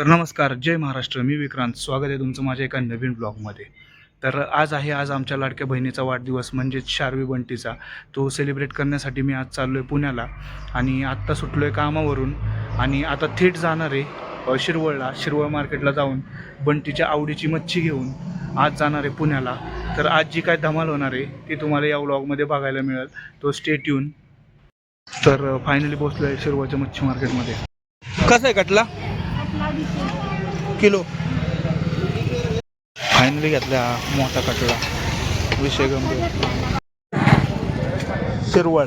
तर नमस्कार जय महाराष्ट्र. मी विक्रांत. स्वागत आहे तुमचं माझ्या एका नवीन ब्लॉगमध्ये. तर आज आहे आज आमच्या लाडक्या बहिणीचा वाढदिवस म्हणजेच शार्वी बंटीचा. तो सेलिब्रेट करण्यासाठी मी आज चाललो आहे पुण्याला आणि आत्ता सुटलो आहे कामावरून. आणि आता थेट जाणार आहे शिरवळला शिरवळ मार्केटला जाऊन बंटीच्या आवडीची मच्छी घेऊन आज जाणार आहे पुण्याला. तर आज जी काय धमाल होणार आहे ती तुम्हाला या व्लॉगमध्ये बघायला मिळेल. तो स्टेट येऊन तर फायनली पोहोचलो आहे शिरवळच्या मच्छी मार्केटमध्ये कसं आहे कटला? किलो. फायनली घेतला मोठा कटला. विषय गंभीर. शिरवळ.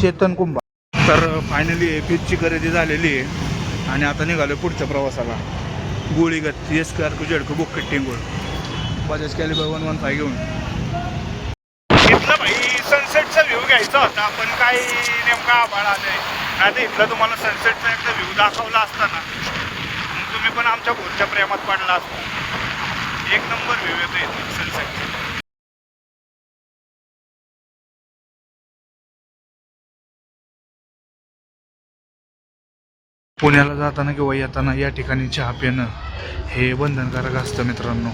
चेतन कुंभा तर फायनली फिजची खरेदी झालेली आहे. आणि आता निघालो पुढच्या प्रवासाला. गोळीगत एस के आर कू झेडको बुक टिंगोळ Bajaj Caliber one one five घेऊन इथलं भाई सनसेटचा व्ह्यू घ्यायचा होता पण काही नेमका आभाळ आलंय. नाही तर इथलं तुम्हाला सनसेटचा एकदा व्ह्यू दाखवला असता ना तुम्ही पण आमच्या घरच्या प्रेमात पडला असता. एक नंबर व्ह्यू येतो इथं सनसेट पुण्याला जाताना किंवा येताना या ठिकाणी चहा पिणं हे बंधनकारक असतं मित्रांनो.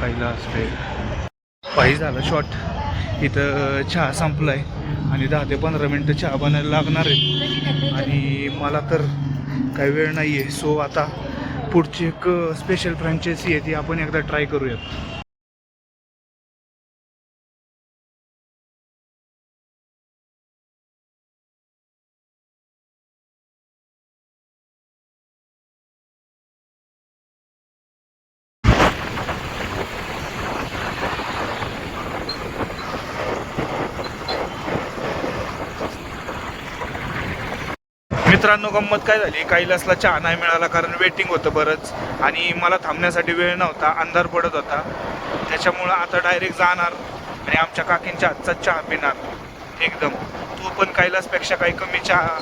कैलास बेग पाहिजे झालं शॉर्ट इथं चहा संपला आहे आणि दहा ते पंधरा मिनटं चहा बनायला लागणार आहे. आणि मला तर काही वेळ नाही आहे सो आता पुढची एक स्पेशल फ्रँचायसी आहे ती आपण एकदा ट्राय करूयात. मित्रांनो गंमत काय झाली? कैलासला चहा नाही मिळाला कारण वेटिंग होतं बरंच. आणि मला थांबण्यासाठी वेळ नव्हता अंधार पडत होता. त्याच्यामुळं आता डायरेक्ट जाणार आणि आमच्या काकींच्या हातचा चहा पिणार. एकदम. तो पण कैलासपेक्षा काही कमी चहा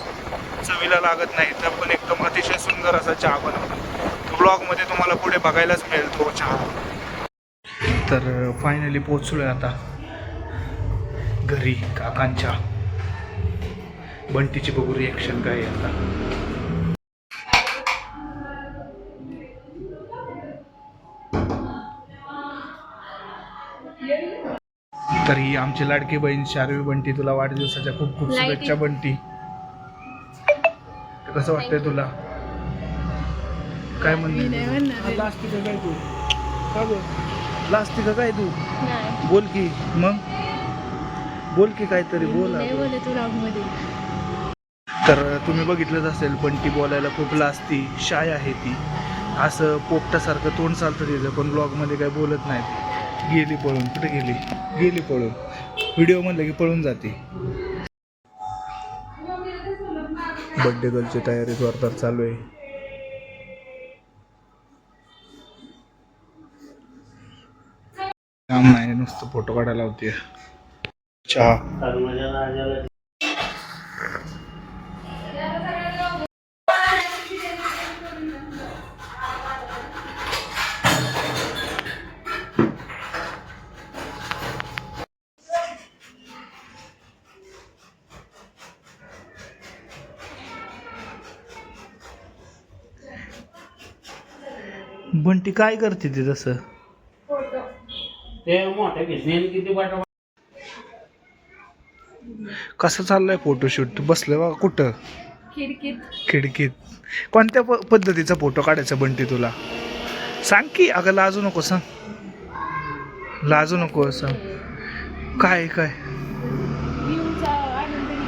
चवीला लागत नाही तर पण एकदम अतिशय सुंदर असा चहा बनवतो ब्लॉगमध्ये तुम्हाला पुढे बघायलाच मिळेल तो चहा. तर फायनली पोचलोय आता. घरी काकांच्या. बंटीची बघू रिॲक्शन काय आता? तर ही आमची लाडकी बहीण शारवी बंटी तुला वाढदिवसाच्या खूप खूप शुभेच्छा. बंटी. कसं वाटतंय तुला? काय म्हणणार. लास्टिक काय तू. का गं? लास्टिक काय तू? नाही. बोल की मग? बोल की काहीतरी बोलमध्ये. तर तुम्ही बघितलंच असेल पण ती बोलायला खूप लाजती शाय आहे ती. असं पोपटासारखं तोंड चालतं तिचं पण ब्लॉगमध्ये काय बोलत नाही गेली पळून कुठे गेली? गेली पळून. व्हिडिओ म्हणलं की पळून जाते. बड्डे गर्लची तयारी जोरदार चालू आहे. काम नाही नुसतं फोटो काढायला होते चहा. बंटी काय करते ती तसं? ते मोठ्या घेतले किती वाटा कसं चाललंय फोटोशूट बसलं बा कुठं? खिडकीत. खिडकीत. कोणत्या प पद्धतीचा फोटो काढायचा बंटी तुला? सांग की अगं लाजू नको सांग. लाजू नको सांग. काय काय.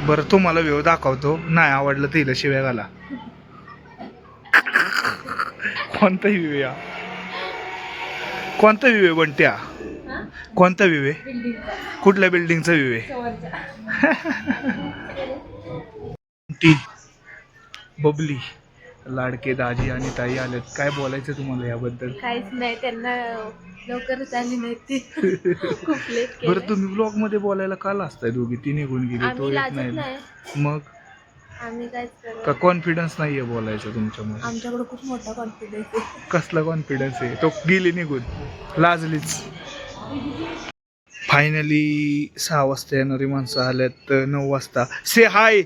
बरं तुम्हाला व्यू दाखवतो. नाही आवडलं तर हिला शिव्या घाला. कोणता व्ह्यू या? कोणता बंट्या? हा? कोणता बिल्डिंगचा. कुठल्या बिल्डिंगचा टी बबली लाडके दाजी आणि ताई आलेत. काय बोलायचं तुम्हाला याबद्दल? काहीच नाही त्यांना लवकरच आली नाही ती. खूप लेट बरं तुम्ही ब्लॉगमध्ये बोलायला का लाजताय दोघी? ती निघून गेली तो येत नाही. मग? आम्ही काहीच का कॉन्फिडन्स नाहीये बोलायचं तुमच्यामध्ये? आमच्याकडे खूप मोठा कॉन्फिडन्स आहे. कसला कॉन्फिडन्स आहे? तो गेली निघून. लाजलीच. फायनली सहा वाजता येणारी माणसं आल्यात नऊ वाजता. से हाय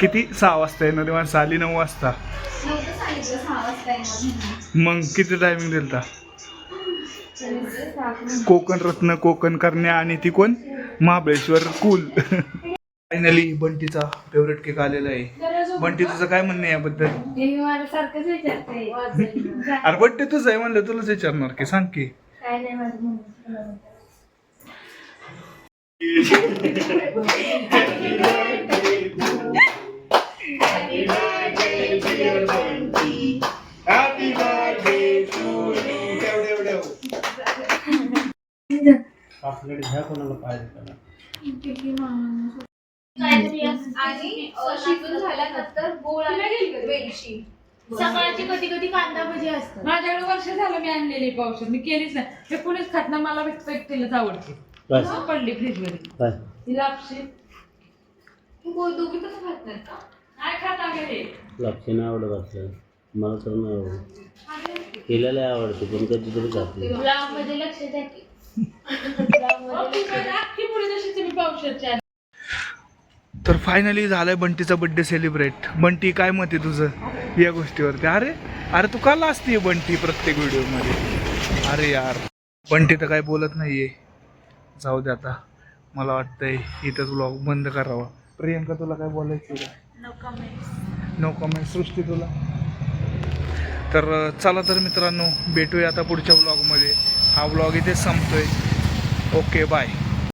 किती? सहा वाजता येणारी माणसं आली नऊ वाजता. नव्हतं सांगितलं सहा वाजता येणार मग किती टायमिंग दिलता? कोकण रत्न कोकण करण्या आणि ती कोण? महाबळेश्वर कुल. फायनली बंटीचा फेवरेट केक आलेला आहे. बंटी तुझं काय म्हणणं आहे याबद्दल? हे अरे बंटी तुझं आहे म्हणलं तुलाच विचारणार की सांग की. पापलेट घ्या कोणाला पाहिजे त्याला. आणि अ, शिजून झाल्यानंतर गोळ आणि वेलची. सकाळची कधी कधी कांदा भजी असतात. माझ्याकडे वर्ष झालं मी आणलेली पावशर मी केलीच नाही. हे कोणीच खात नाही मला तिलाच आवडते. पडली फ्रीजमध्ये काय? तिला आपशी गोळ दोघी पण खात नाहीत का? नाही खात हे. आवडत असलं मला तर नाही आवडत. केलेलं आवडते पण कधीतरी खाते. ब्लॉगमध्ये लक्ष द्या की. तर फायनली झालाय बंटीचा बर्थडे सेलिब्रेट बंटी काय मत आहे तुझं या गोष्टीवरती? अरे अरे तू का लाजते बंटी प्रत्येक व्हिडिओमध्ये? अरे यार बंटी तर काय बोलत नाहीये. जाऊ दे आता. मला वाटतंय इथंच व्लॉग बंद करावा. प्रियंका तुला काय बोलायचं का नो कमेंट सृष्टी तुला? तर चला तर मित्रांनो भेटूया आता पुढच्या ब्लॉगमध्ये हा ब्लॉग इथे संपतो संपतोय. Okay bye